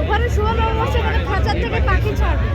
ওখানে শুভ বসে মানে খাঁচার থেকে পাখি ছাড়বে।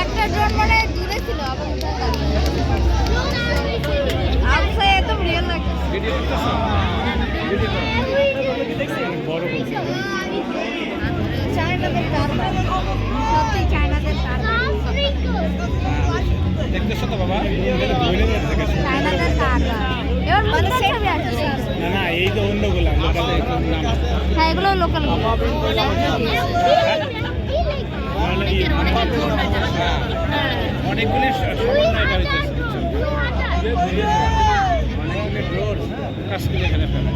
একটা ড্রোন মানে দূরে ছিল আবার আবসা একদম রিয়েল লাগছে ভিডিও করতেছো? ভিডিও করো। চায়নাদের সত্যি চায়নাদের দেখতেছো তো বাবা চায়নাদের এবার মুখের ছবি আসছে। না না এই তো অন্যগুলো হ্যাঁ এগুলো লোকাল অনেকগুলি সমন্বয় এটা হইতেছে অনেকগুলি ড্রোন কাজ করে এখানে ফেলে।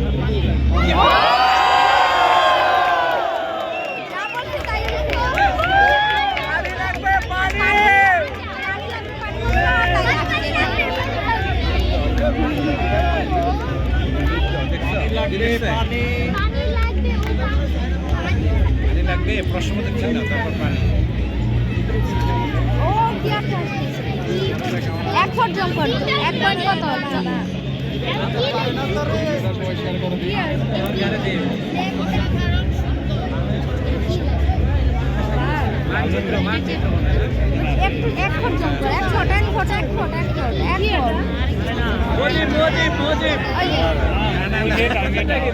পানি লাগবে, লাগবে প্রশ্ন দেখছেন না তারপর পানি। কি। এক ফুট জল করতো এক পয়েন্ট কত? কি এক ফুট জল কর এক ফুট এক ফুট এক ফুট এক ফুট এক ফুট মজিব মজিব মজিব ওই যে।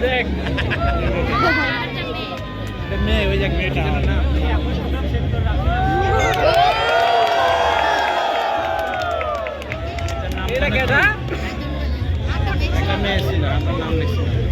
দেখ? মেয়ে ওই যে মেয়েটা একটা মেয়ে ছিল আমার নাম লিখছিল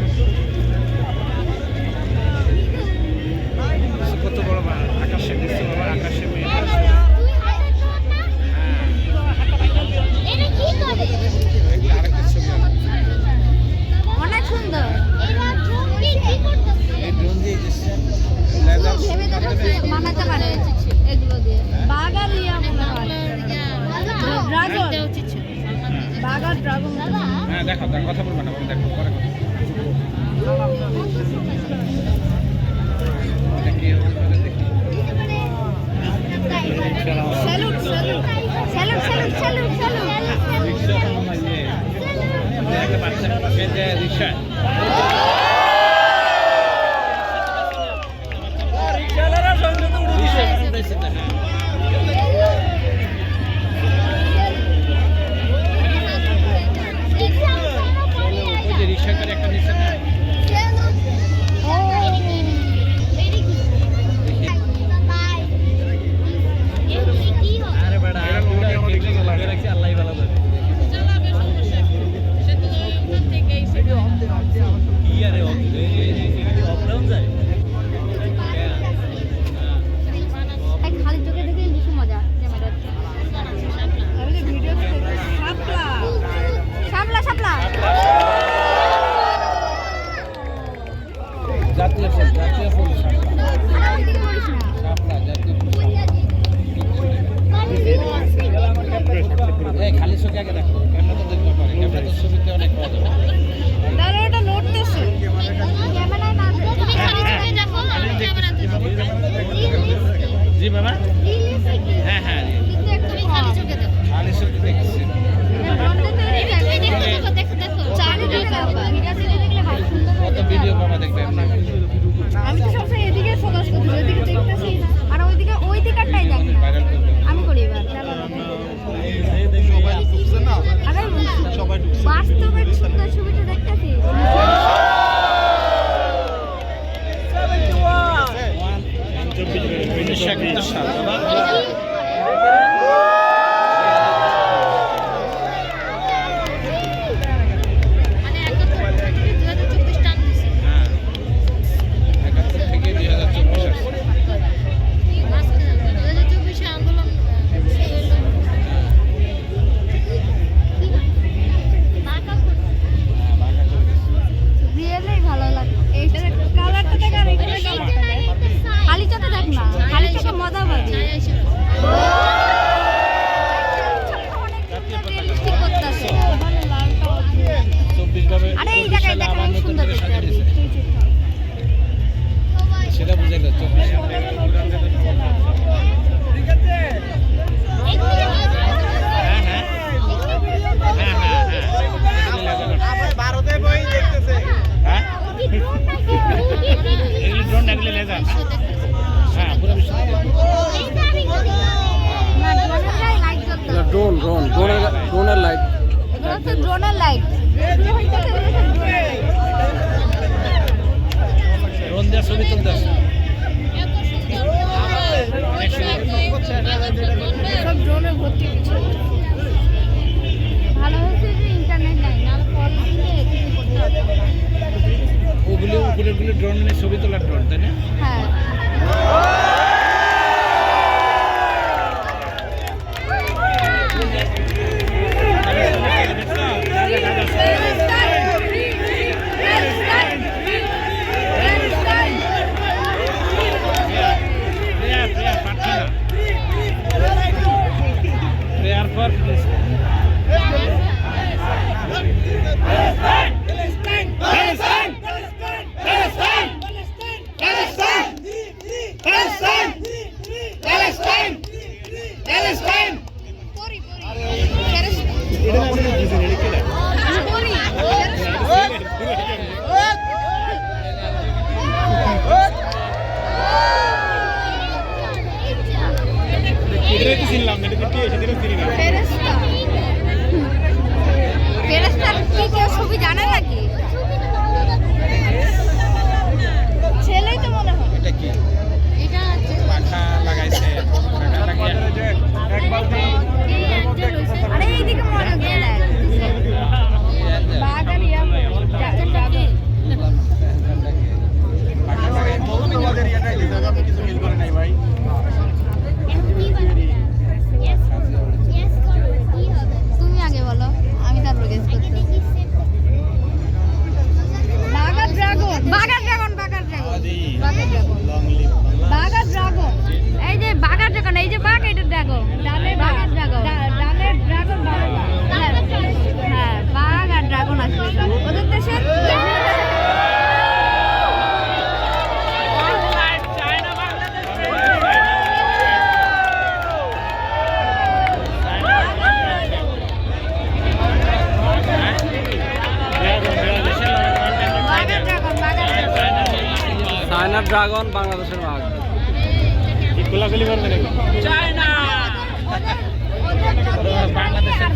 হ্যাঁ দেখো দেখো কথা বলব না দেখো পরে কথা সবাই ঢুকছে বাস্তবের সুন্দর ছবিটা দেখতেছিস চব্বিশ সাল ড্রোনের লাইট ড্রোন দিয়ে ছবি ড্রোনে ভর্তি ভালো হয়েছে যে ইন্টারনেট ওগুলো ওগুলো ড্রোন মানে ছবি তোলার ড্রোন তাই না? হ্যাঁ। Palestine! Palestine! Palestine! ছবি জানা লাগে ড্রাগন বাংলাদেশের মাছ। গোলাগুলি বাংলাদেশের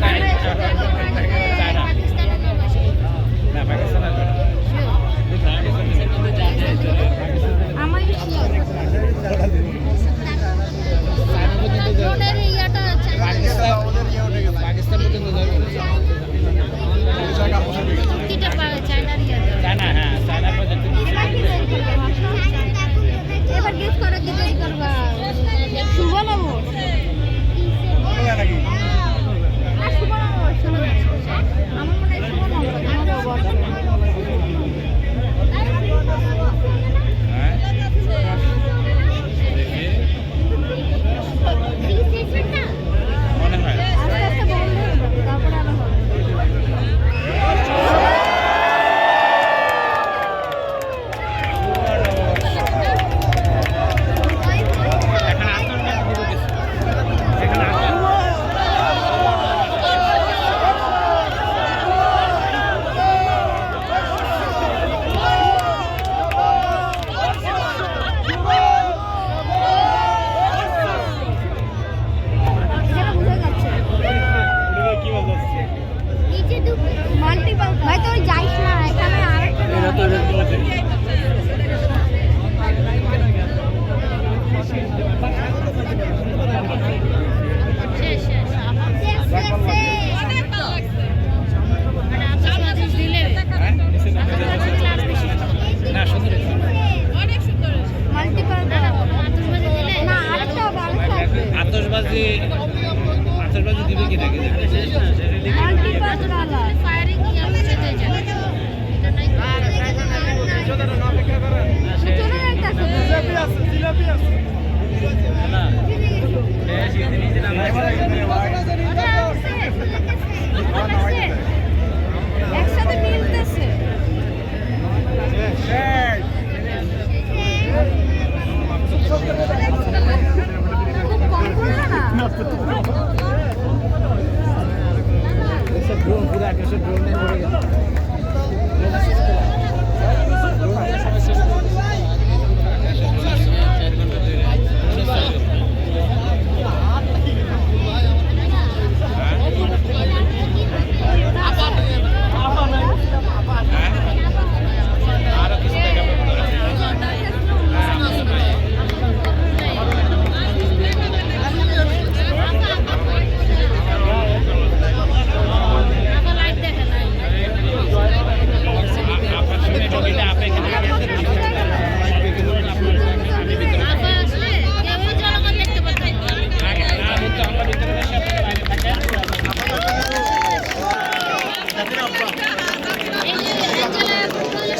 should do